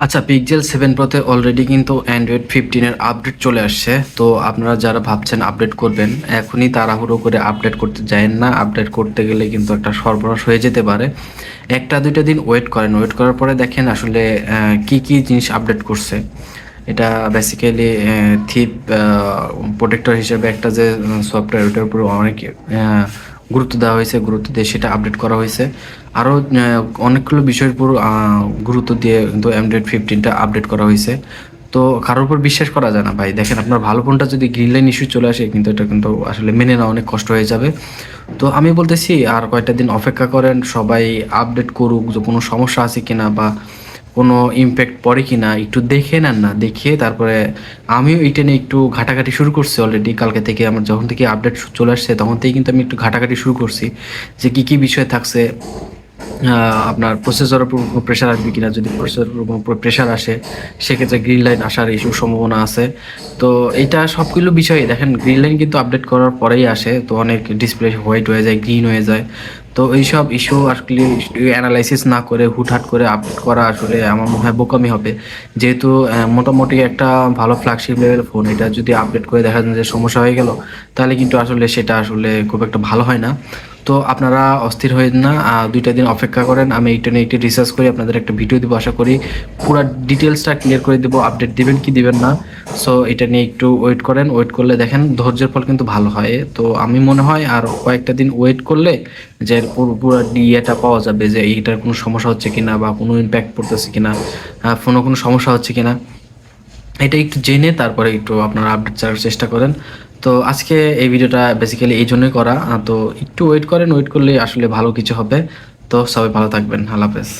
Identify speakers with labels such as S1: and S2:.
S1: আচ্ছা pixel seven প্রোতে already কিন্তু অ্যান্ড্রয়েড ফিফটিনের আপডেট চলে আসছে। তো আপনারা যারা ভাবছেন আপডেট করবেন, এখনই তাড়াহুড়ো করে আপডেট করতে যায়েন না। আপডেট করতে গেলে কিন্তু একটা সর্বনাশ হয়ে যেতে পারে। একটা দুইটা দিন ওয়েট করেন। ওয়েট করার পরে দেখেন আসলে কি কি জিনিস আপডেট করছে। এটা বেসিক্যালি থিপ প্রোটেক্টর হিসেবে একটা যে সফটওয়্যার ওটার উপর অনেক গুরুত্ব দেওয়া হয়েছে, গুরুত্ব দিয়ে সেটা আপডেট করা হয়েছে। আরও অনেকগুলো বিষয়ের উপর গুরুত্ব দিয়ে কিন্তু অ্যান্ড্রয়েড ফিফটিনটা আপডেট করা হয়েছে। তো কারোর উপর বিশ্বাস করা যায় না ভাই। দেখেন আপনার ভালো ফোনটা যদি গ্রিন লাইন ইস্যু চলে আসে, কিন্তু এটা কিন্তু আসলে মেনে নেওয়া অনেক কষ্ট হয়ে যাবে। তো আমি বলতেছি, আর কয়েকটা দিন অপেক্ষা করেন, সবাই আপডেট করুক যে কোনো সমস্যা আছে কিনা বা কোনো ইম্প্যাক্ট পড়ে কি না একটু দেখে নেন না দেখে তারপরে আমিও এটা নিয়ে একটু ঘাটাঘাটি শুরু করছি অলরেডি কালকে থেকে আমার যখন থেকে আপডেট চলে আসছে তখন থেকেই কিন্তু আমি একটু ঘাটাঘাটি শুরু করছি যে কী কী বিষয় থাকছে। আপনার প্রসেসরের উপর প্রেশার আসবে কিনা, যদি প্রসেসরের উপর প্রেশার আসে, সেক্ষেত্রে গ্রিন লাইন আসার ইস্যু সম্ভাবনা আছে। তো এটা সবগুলো বিষয়ে দেখেন গ্রিন লাইন কিন্তু আপডেট করার পরেই আসে, তো অনেক ডিসপ্লে হোয়াইট হয়ে যায় গ্রিন হয়ে যায়। তো এইসব ইস্যু আসলে অ্যানালাইসিস না করে, হুটহাট করে আপডেট করা আসলে আমার মনে হয় বোকামি হবে। যেহেতু মোটামুটি একটা ভালো ফ্ল্যাগশিপ লেভেল ফোন এটা যদি আপডেট করে দেখা যায় যে সমস্যা হয়ে গেল, তাহলে কিন্তু আসলে সেটা আসলে খুব একটা ভালো হয় না। তো আপনারা অস্থির হয়ে না দুইটা দিন অপেক্ষা করেন। আমি এইটা নিয়ে একটু রিসার্চ করি, আপনাদের একটা ভিডিও দিব, আশা করি পুরো ডিটেলসটা ক্লিয়ার করে দেবো আপডেট দিবেন কি দিবেন না। সো এটা নিয়ে একটু ওয়েট করেন ওয়েট করলে দেখেন ধৈর্যের ফল কিন্তু ভালো হয়। তো আমি মনে হয় আর কয়েকটা দিন ওয়েট করলে যে পুরো পুরো ইয়েটা পাওয়া যাবে যে এইটার কোনো সমস্যা হচ্ছে কিনা বা কোনো ইম্প্যাক্ট পড়তেছে কিনা ফোনে কোনো সমস্যা হচ্ছে কিনা। এটা একটু জেনে তারপরে একটু আপনারা আপডেট চাওয়ার চেষ্টা করেন। তো আজকে এই ভিডিওটা বেসিক্যালি এই জন্যই করা। তো একটু ওয়েট করেন ওয়েট করলে আসলে ভালো কিছু হবে। তো সবাই ভালো থাকবেন। আল্লাহ হাফেজ।